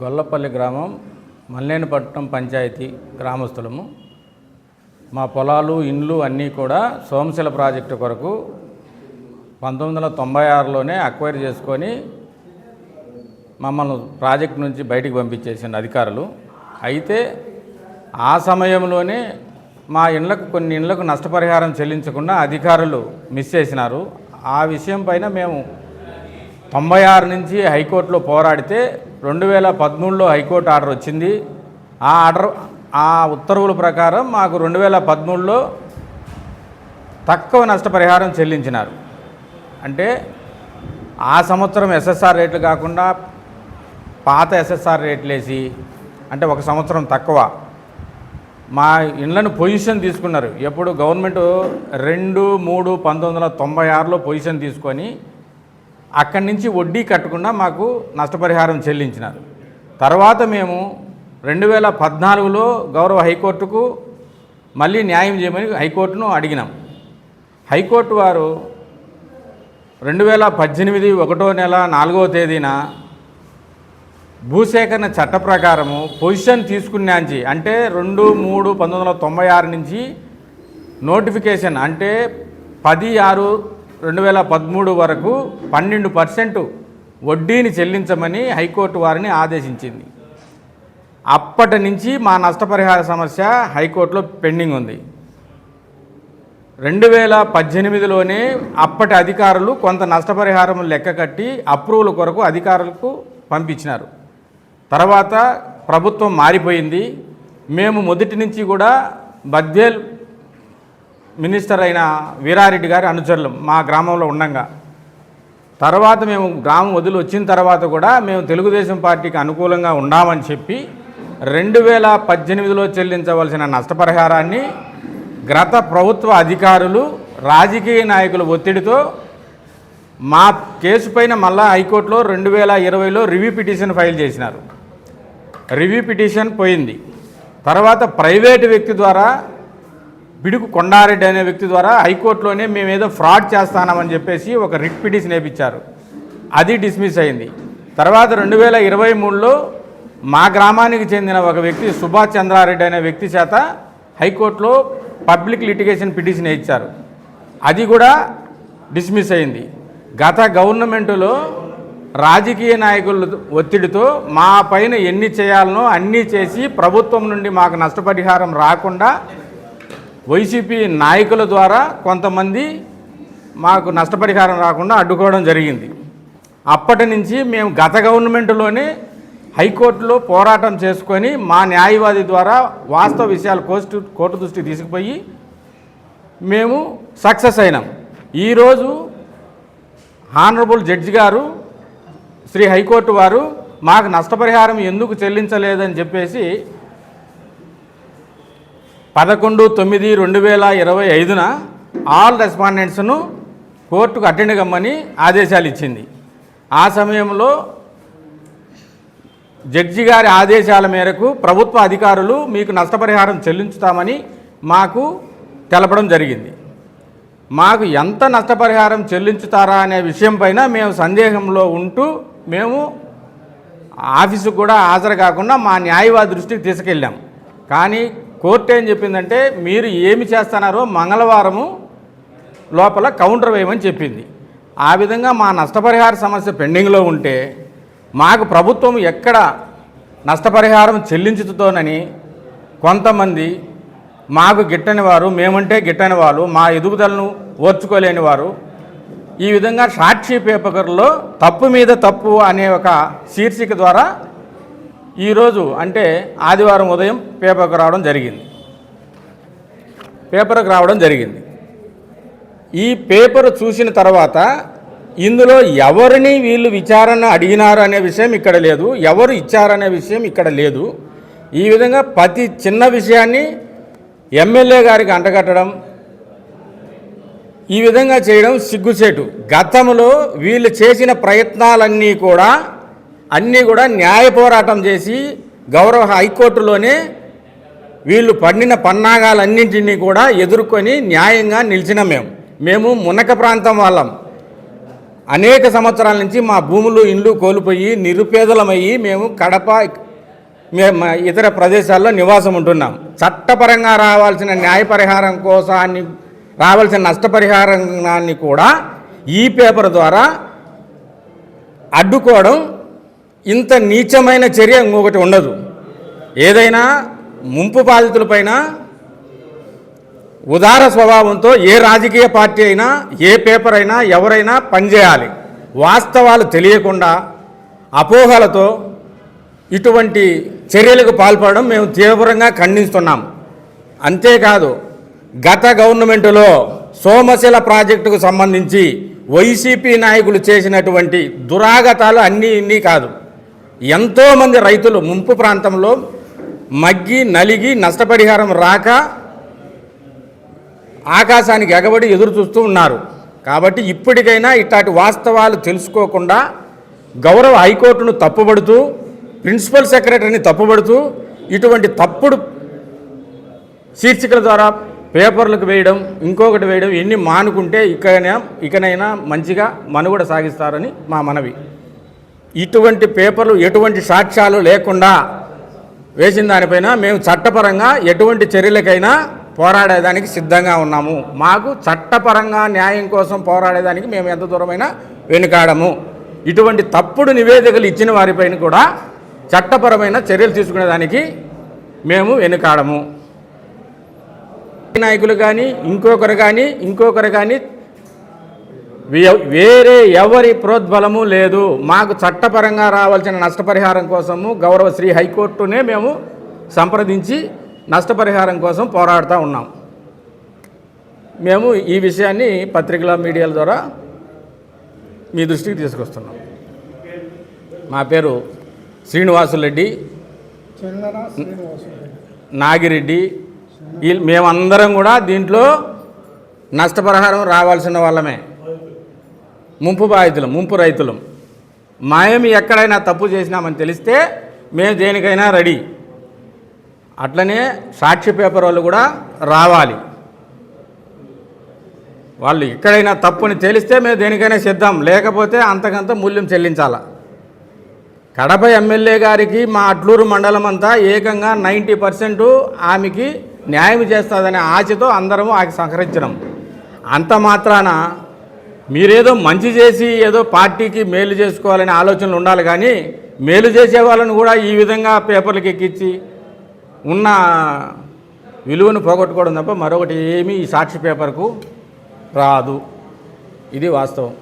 గొల్లపల్లి గ్రామం మల్లేనిపట్నం పంచాయతీ గ్రామస్తులము మా పొలాలు ఇండ్లు అన్నీ కూడా సోమశిల ప్రాజెక్టు కొరకు పంతొమ్మిది వందల తొంభై ఆరులోనే అక్వైర్ చేసుకొని మమ్మల్ని ప్రాజెక్ట్ నుంచి బయటికి పంపించేసిన అధికారులు. అయితే ఆ సమయంలోనే మా ఇండ్లకు కొన్ని ఇండ్లకు నష్టపరిహారం చెల్లించకుండా అధికారులు మిస్ చేసినారు. ఆ విషయం పైన మేము తొంభై ఆరు నుంచి హైకోర్టులో పోరాడితే రెండు వేల పదమూడులో హైకోర్టు ఆర్డర్ వచ్చింది. ఆ ఆర్డర్ ఆ ఉత్తర్వుల ప్రకారం మాకు రెండు వేల పదమూడులో తక్కువ నష్టపరిహారం చెల్లించినారు. అంటే ఆ సంవత్సరం ఎస్ఎస్ఆర్ రేట్లు కాకుండా పాత ఎస్ఎస్ఆర్ రేట్లు వేసి అంటే ఒక సంవత్సరం తక్కువ మా ఇండ్లను పొజిషన్ తీసుకున్నారు. ఎప్పుడు గవర్నమెంట్ రెండు మూడు పంతొమ్మిది వందల తొంభై ఆరులో పొజిషన్ తీసుకొని అక్కడి నుంచి వడ్డీ కట్టకుండా మాకు నష్టపరిహారం చెల్లించినారు. తర్వాత మేము రెండు వేల పద్నాలుగులో గౌరవ హైకోర్టుకు మళ్ళీ న్యాయం చేయమని హైకోర్టును అడిగినాం. హైకోర్టు వారు రెండు వేల పద్దెనిమిది ఒకటో నెల నాలుగవ తేదీన భూసేకరణ చట్ట ప్రకారము పొజిషన్ తీసుకున్నాంచి అంటే రెండు మూడు పంతొమ్మిది వందల తొంభై ఆరు నుంచి నోటిఫికేషన్ అంటే పది ఆరు రెండు వేల పదమూడు వరకు పన్నెండు పర్సెంట్ వడ్డీని చెల్లించమని హైకోర్టు వారిని ఆదేశించింది. అప్పటి నుంచి మా నష్టపరిహార సమస్య హైకోర్టులో పెండింగ్ ఉంది. రెండు వేల పద్దెనిమిదిలోనే అప్పటి అధికారులు కొంత నష్టపరిహారం లెక్క కట్టి అప్రూవల్ కొరకు అధికారులకు పంపించినారు. తర్వాత ప్రభుత్వం మారిపోయింది. మేము మొదటి నుంచి కూడా బద్దేల్ మినిస్టర్ అయిన వీరారెడ్డి గారి అనుచరులు మా గ్రామంలో ఉండంగా. తర్వాత మేము గ్రామం వదిలి వచ్చిన తర్వాత కూడా మేము తెలుగుదేశం పార్టీకి అనుకూలంగా ఉన్నామని చెప్పి రెండు వేల పద్దెనిమిదిలో చెల్లించవలసిన నష్టపరిహారాన్ని గత ప్రభుత్వ అధికారులు రాజకీయ నాయకుల ఒత్తిడితో మా కేసు పైన మళ్ళా హైకోర్టులో రెండు వేల ఇరవైలో రివ్యూ పిటిషన్ ఫైల్ చేసినారు. రివ్యూ పిటిషన్ పోయింది. తర్వాత ప్రైవేటు వ్యక్తి ద్వారా బిడుకు కొండారెడ్డి అనే వ్యక్తి ద్వారా హైకోర్టులోనే మేము ఏదో ఫ్రాడ్ చేస్తానమని చెప్పేసి ఒక రిట్ పిటిషన్ వేయించారు అది డిస్మిస్ అయింది. తర్వాత రెండు వేల ఇరవై మూడులో మా గ్రామానికి చెందిన ఒక వ్యక్తి సుభాష్ చంద్రారెడ్డి అనే వ్యక్తి చేత హైకోర్టులో పబ్లిక్ లిటిగేషన్ పిటిషన్ ఇచ్చారు అది కూడా డిస్మిస్ అయింది. గత గవర్నమెంటులో రాజకీయ నాయకుల ఒత్తిడితో మా పైన ఎన్ని చేయాలనో అన్నీ చేసి ప్రభుత్వం నుండి మాకు నష్టపరిహారం రాకుండా వైసీపీ నాయకుల ద్వారా కొంతమంది మాకు నష్టపరిహారం రాకుండా అడ్డుకోవడం జరిగింది. అప్పటి నుంచి మేము గత గవర్నమెంట్లోనే హైకోర్టులో పోరాటం చేసుకొని మా న్యాయవాది ద్వారా వాస్తవ విషయాలు కోర్టు కోర్టు దృష్టికి తీసుకుపోయి మేము సక్సెస్ అయినాం. ఈరోజు హానరబుల్ జడ్జి గారు శ్రీ హైకోర్టు వారు మాకు నష్టపరిహారం ఎందుకు చెల్లించలేదని చెప్పేసి పదకొండు తొమ్మిది రెండు వేల ఇరవై ఐదున ఆల్ రెస్పాండెంట్స్ను కోర్టుకు అటెండ్ కమ్మని ఆదేశాలు ఇచ్చింది. ఆ సమయంలో జడ్జి గారి ఆదేశాల మేరకు ప్రభుత్వ అధికారులు మీకు నష్టపరిహారం చెల్లించుతామని మాకు తెలపడం జరిగింది. మాకు ఎంత నష్టపరిహారం చెల్లించుతారా అనే విషయంపైన మేము సందేహంలో ఉంటూ మేము ఆఫీసుకు కూడా హాజరు కాకుండా మా న్యాయవాది దృష్టికి తీసుకెళ్ళాం. కానీ కోర్టు ఏం చెప్పిందంటే మీరు ఏమి చేస్తున్నారో మంగళవారము లోపల కౌంటర్ వేయమని చెప్పింది. ఆ విధంగా మా నష్టపరిహార సమస్య పెండింగ్లో ఉంటే మాకు ప్రభుత్వం ఎక్కడ నష్టపరిహారం చెల్లించుతోనని కొంతమంది మాకు గిట్టని వారు మేమంటే గిట్టని వాళ్ళు మా ఎదుగుదలను ఓర్చుకోలేని వారు ఈ విధంగా సాక్షి పేపర్లో తప్పు మీద తప్పు అనే ఒక శీర్షిక ద్వారా ఈరోజు అంటే ఆదివారం ఉదయం పేపర్కి రావడం జరిగింది. పేపర్కి రావడం జరిగింది. ఈ పేపర్ చూసిన తర్వాత ఇందులో ఎవరిని వీళ్ళు విచారణ అడిగినారు అనే విషయం ఇక్కడ లేదు ఎవరు ఇచ్చారనే విషయం ఇక్కడ లేదు. ఈ విధంగా ప్రతి చిన్న విషయాన్ని ఎమ్మెల్యే గారికి అంటగట్టడం ఈ విధంగా చేయడం సిగ్గుచేటు. గతంలో వీళ్ళు చేసిన ప్రయత్నాలన్నీ కూడా అన్నీ కూడా న్యాయ పోరాటం చేసి గౌరవ హైకోర్టులోనే వీళ్ళు పండిన పన్నాగాలన్నింటినీ కూడా ఎదుర్కొని న్యాయంగా నిలిచిన మేము. మేము మునక ప్రాంతం వాళ్ళం. అనేక సంవత్సరాల నుంచి మా భూములు ఇండ్లు కోల్పోయి నిరుపేదలమయ్యి మేము కడప మేము ఇతర ప్రదేశాల్లో నివాసం ఉంటున్నాం. చట్టపరంగా రావాల్సిన న్యాయ పరిహారం కోసాన్ని రావాల్సిన నష్టపరిహారాన్ని కూడా ఈ పేపర్ ద్వారా అడ్డుకోవడం ఇంత నీచమైన చర్య ఇంకొకటి ఉండదు. ఏదైనా ముంపు బాధితులపైన ఉదార స్వభావంతో ఏ రాజకీయ పార్టీ అయినా ఏ పేపర్ అయినా ఎవరైనా పనిచేయాలి వాస్తవాలు తెలియకుండా అపోహలతో ఇటువంటి చర్యలకు పాల్పడడం మేము తీవ్రంగా ఖండిస్తున్నాం. అంతేకాదు గత గవర్నమెంటులో సోమశిల ప్రాజెక్టుకు సంబంధించి వైసీపీ నాయకులు చేసినటువంటి దురాగతాలు అన్నీ ఇన్ని కాదు. ఎంతోమంది రైతులు ముంపు ప్రాంతంలో మగ్గి నలిగి నష్టపరిహారం రాక ఆకాశానికి ఎగబడి ఎదురు చూస్తూ ఉన్నారు. కాబట్టి ఇప్పటికైనా ఇట్లాంటి వాస్తవాలు తెలుసుకోకుండా గౌరవ హైకోర్టును తప్పుపడుతూ ప్రిన్సిపల్ సెక్రటరీని తప్పుపడుతూ ఇటువంటి తప్పుడు శీర్షికల ద్వారా పేపర్లకు వేయడం ఇంకొకటి వేయడం ఎన్ని మానుకుంటే ఇకనైనా ఇకనైనా మంచిగా మనుగడ సాగిస్తారని మా మనవి. ఇటువంటి పేపర్లు ఎటువంటి సాక్ష్యాలు లేకుండా వేసిన దానిపైన మేము చట్టపరంగా ఎటువంటి చర్యలకైనా పోరాడేదానికి సిద్ధంగా ఉన్నాము. మాకు చట్టపరంగా న్యాయం కోసం పోరాడేదానికి మేము ఎంత దూరమైనా వెనుకాడము. ఇటువంటి తప్పుడు నివేదికలు ఇచ్చిన వారిపైన కూడా చట్టపరమైన చర్యలు తీసుకునేదానికి మేము వెనుకాడము. నాయకులు కానీ ఇంకొకరు కానీ ఇంకొకరు కానీ వేరే ఎవరి ప్రోద్బలము లేదు. మాకు చట్టపరంగా రావాల్సిన నష్టపరిహారం కోసము గౌరవ శ్రీ హైకోర్టునే మేము సంప్రదించి నష్టపరిహారం కోసం పోరాడుతూ ఉన్నాం. మేము ఈ విషయాన్ని పత్రికల మీడియాల ద్వారా మీ దృష్టికి తీసుకొస్తున్నాం. మా పేరు శ్రీనివాసులరెడ్డి నాగిరెడ్డి. మేమందరం కూడా దీంట్లో నష్టపరిహారం రావాల్సిన వాళ్ళమే. ముంపు బాధితులం ముంపు రైతులం. మేము ఎక్కడైనా తప్పు చేసినామని తెలిస్తే మేము దేనికైనా రెడీ. అట్లనే సాక్షి పేపర్ వాళ్ళు కూడా రావాలి. వాళ్ళు ఎక్కడైనా తప్పుని తెలిస్తే మేము దేనికైనా సిద్ధం లేకపోతే అంతకంత మూల్యం చెల్లించాల? కడప ఎమ్మెల్యే గారికి మా అట్లూరు మండలం అంతా ఏకంగా నైంటీ పర్సెంట్ ఆమెకి న్యాయం చేస్తుందనే ఆశతో అందరము ఆమెకు సహకరించడం అంత మాత్రాన మీరేదో మంచి చేసి ఏదో పార్టీకి మేలు చేసుకోవాలనే ఆలోచనలు ఉండాలి కానీ మేలు చేసే వాళ్ళని కూడా ఈ విధంగా పేపర్లకు ఎక్కించి ఉన్న విలువను పోగొట్టుకోవడం తప్ప మరొకటి ఏమీ ఈ సాక్షి పేపర్కు రాదు. ఇది వాస్తవం.